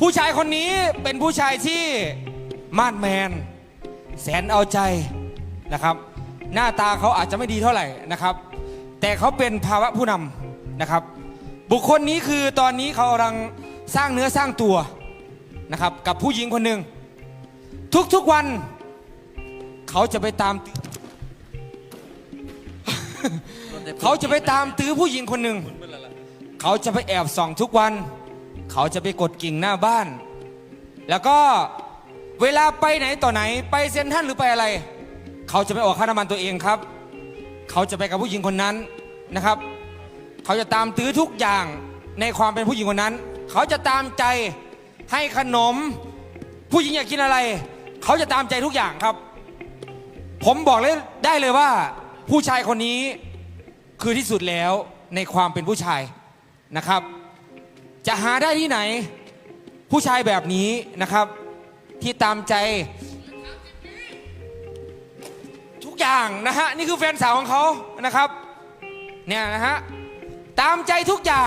ผู้ชายคนนี้เป็นผู้ชายที่มาดแมน แสนเอาใจนะครับ หน้าตาเขาอาจจะไม่ดีเท่าไหร่นะครับ แต่เขาเป็นภาวะผู้นำนะครับ บุคคลนี้คือตอนนี้เขากำลังสร้างเนื้อสร้างตัวนะครับ กับผู้หญิงคนหนึ่งทุกๆวันเขาจะไปตาม เขาจะไปตามตื้อผู้หญิงคนหนึ่งเขาจะไปแอบส่องทุกวัน เขาจะไปกดกิ่งหน้าบ้าน แล้วก็เวลาไปไหนต่อไหน ไปเซ็นทรัลหรือไปอะไร เขาจะไปออกค่าน้ำมันตัวเองครับ เขาจะไปกับผู้หญิงคนนั้นนะครับ เขาจะตามตื้อทุกอย่างในความเป็นผู้หญิงคนนั้น เขาจะตามใจให้ขนม ผู้หญิงอยากกินอะไร เขาจะตามใจทุกอย่างครับ ผมบอกเลยได้เลยว่า ผู้ชายคนนี้คือที่สุดแล้วในความเป็นผู้ชายนะครับ จะหาได้ที่ไหน ผู้ชายแบบนี้นะครับ ที่ตามใจ ทุกอย่างนะฮะ นี่คือแฟนสาวของเขานะครับ เนี่ยนะฮะ ตามใจทุกอย่าง